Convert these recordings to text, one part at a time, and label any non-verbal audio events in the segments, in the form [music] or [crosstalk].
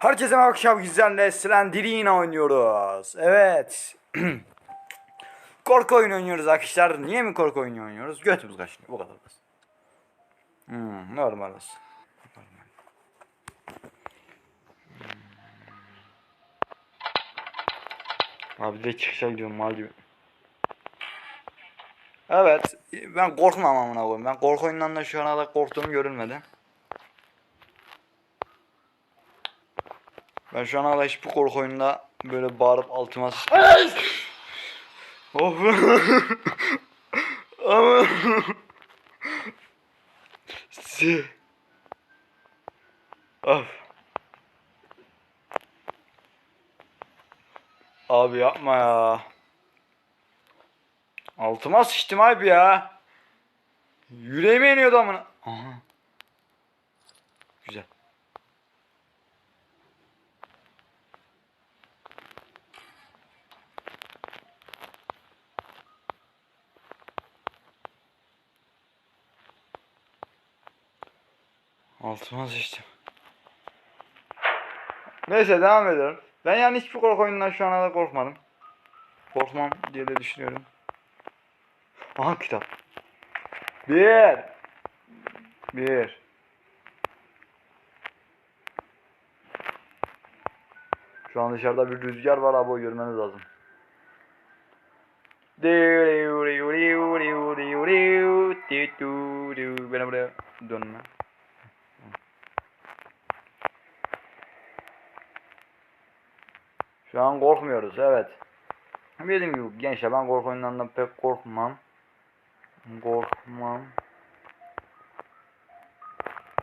Herkese merhaba akşam güzelle Slenderina oynuyoruz. Evet. [clears throat] korku oyunu oynuyoruz arkadaşlar. Niye mi korku oyunu oynuyoruz? Götümüz kaşınıyor. Bu kadar basit. Hmm, normal olsun. Abi de çıkışa gidiyorum mal gibi. Evet. Ben korkmam amına koyayım. Ben korku oyunlarından şu ana kadar korktuğum görülmedi. Ben şu ana kadar hiçbir korku oyununda böyle bağırıp altıma Of. [laughs] Ama. Of. Abi yapma ya. Altıma sıçtım abi ya. Yüreğime iniyordu amına. Aha. Güzel. Altıma sıçtım. Neyse devam edelim. Ben yani hiçbir korku oyunundan şu ana kadar korkmadım. Korkmam diye de düşünüyorum. Aha kitap. Bir. Bir. Şu an dışarıda bir rüzgar var abi o görmeniz lazım. Bana buraya dönme. Şu an korkmuyoruz evet. Dediğim gibi gençler ben korku oyunlarından pek korkmam. Korkmam.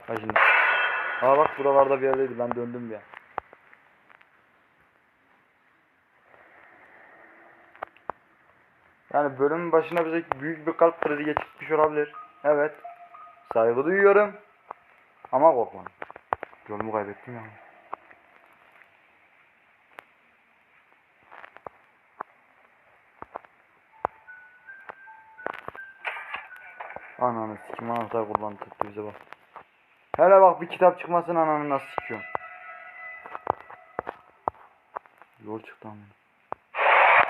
Ha şimdi. Aa bak buralarda bir yerdeydi ben döndüm bir. Yani bölümün başına bize büyük bir kalp krizi geçirmiş olabilir. Evet. Saygı duyuyorum. Ama korkmam. Yolumu kaybettim ya. Ananı sikim anahtar kullandı tuttu bize bak. Hele bak bir kitap çıkmasın ananı nasıl sikiyorum. Yol çıktı amına.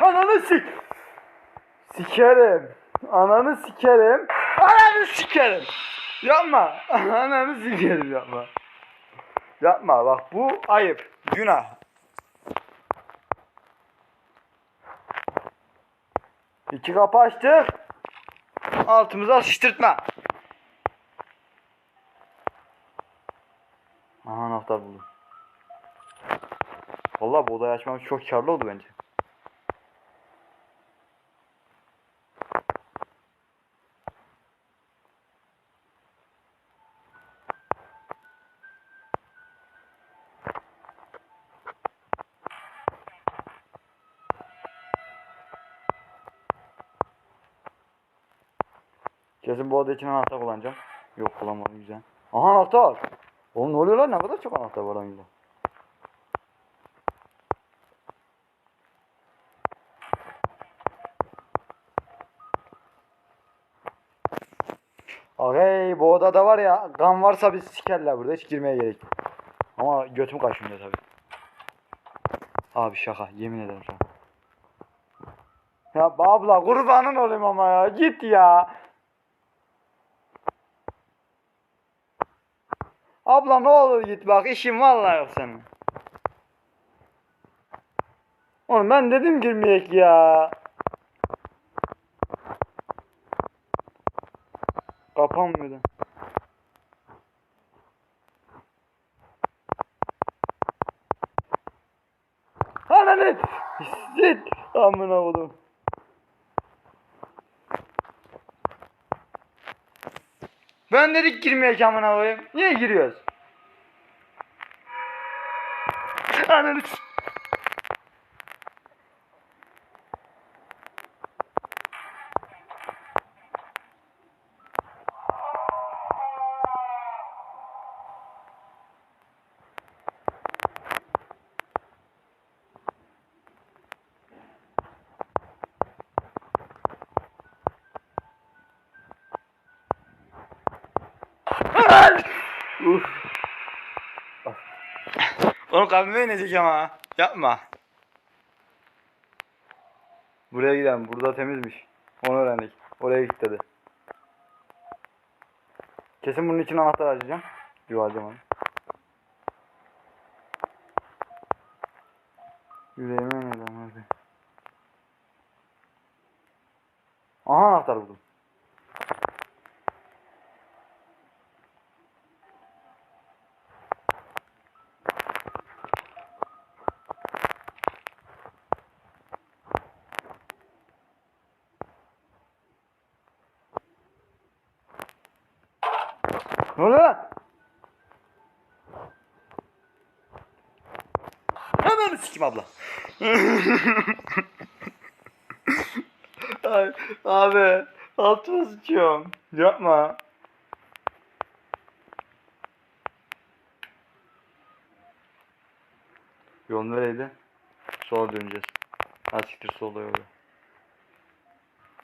Ananı sik. Sikerim. Ananı sikerim. Ananı sikerim. Yapma. Ananı sikerim yapma. Yapma bak bu ayıp. Günah. İki kapı açtık. Altımıza sıçtırtma. Aha anahtar buldum. Vallahi bu odayı açmamız çok karlı oldu bence. Kesin bu oda için anahtar kullanacağım. Yok kullanmadım güzel. Aha anahtar. Oğlum ne oluyor lan ne kadar çok anahtar var oyunda. Okey bu odada var ya kan varsa biz sikerler burada hiç girmeye gerek yok. Ama götüm kaşınıyor tabi. Abi şaka yemin ederim şaka. Ya abla kurbanın olayım ama ya git ya. Abla ne olur git bak işim vallahi yok senin. Oğlum ben dedim girmeyek ya. Kapanmıyor da. Ananı sit amına oğlum. Ben dedik girmeyek amına koyayım. Niye giriyoruz? Ananı Uf. Onu kalbime inecek ama. Yapma. Buraya gidelim. Burada temizmiş. Onu öğrendik. Oraya git dedi. Kesin bunun için anahtar arayacağım. Yuvarlayacağım onu. Yüreğime ne lan abi. Aha anahtar buldum. Ne oluyor lan? Hemen sikim abla. Ay, abi altıma sıçıyorum. Yapma. Yol nereydi? Sola döneceğiz. Ha siktir solda yolu.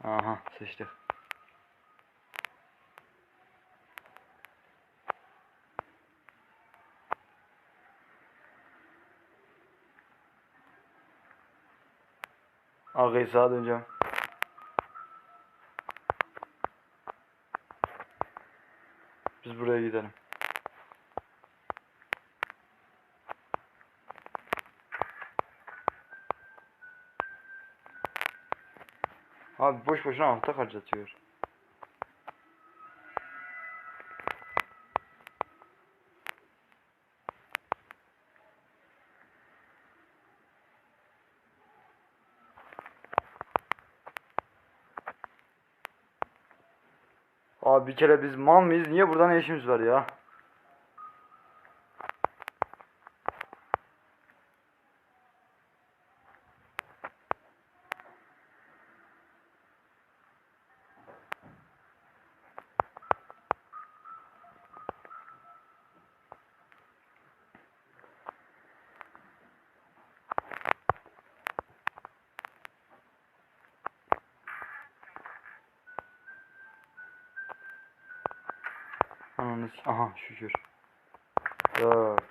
Aha seçtik. Arkayı sağa döneceğim. Biz buraya gidelim. Abi boş boşuna anahtar harcatıyor. Abi bir kere biz mal mıyız? Niye burada ne işimiz var ya? Ananı s- Aha şükür. Dört.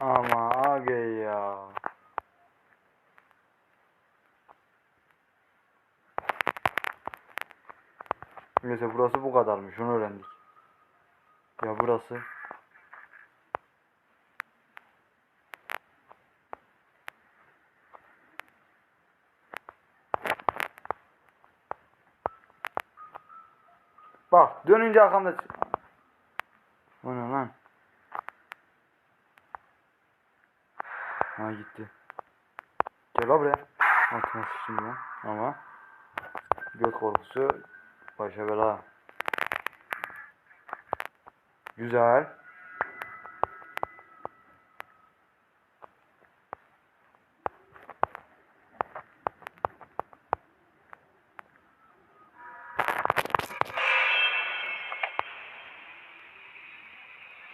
Ama aga ya. Neyse burası bu kadarmış onu öğrendik. Ya burası. Bak dönünce arkamda çık- ne lan? Ha gitti. Gel la buraya. Ya. Ama göt korkusu başa bela. Güzel.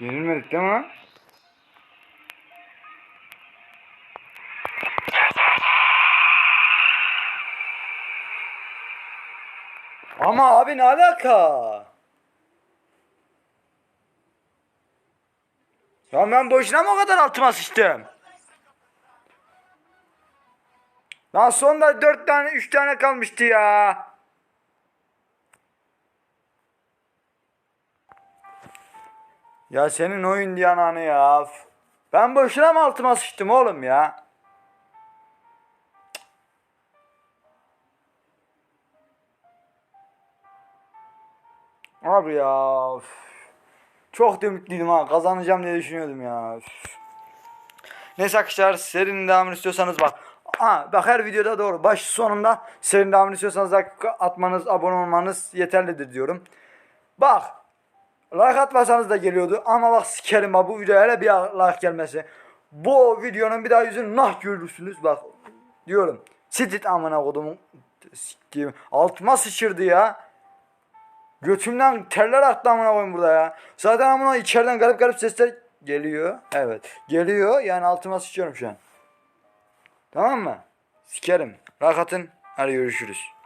Yenilmedik değil mi lan? Ama abi ne alaka? Ya ben boşuna mı o kadar altıma sıçtım? Lan sonda dört tane üç tane kalmıştı ya. Ya senin oyun diyen anı ya. Ben boşuna mı altıma sıçtım oğlum ya? Abi ya. Çok da ha. Kazanacağım diye düşünüyordum ya. Neyse arkadaşlar serinin devamını istiyorsanız bak. Ha, bak her videoda doğru. Baş sonunda serinin devamını istiyorsanız atmanız, abone olmanız yeterlidir diyorum. Bak. Like atmasanız da geliyordu. Ama bak sikerim bu videoya hele bir like gelmesi. Bu videonun bir daha yüzünü nah görürsünüz bak. Diyorum. Sitit amına kodumun siktiğim. Altıma sıçırdı ya. Götümden terler aktı amına koyayım burada ya. Zaten amına içeriden garip garip sesler geliyor. Evet. Geliyor. Yani altıma sıçıyorum şu an. Tamam mı? Sikerim. Rakatın. Hadi görüşürüz.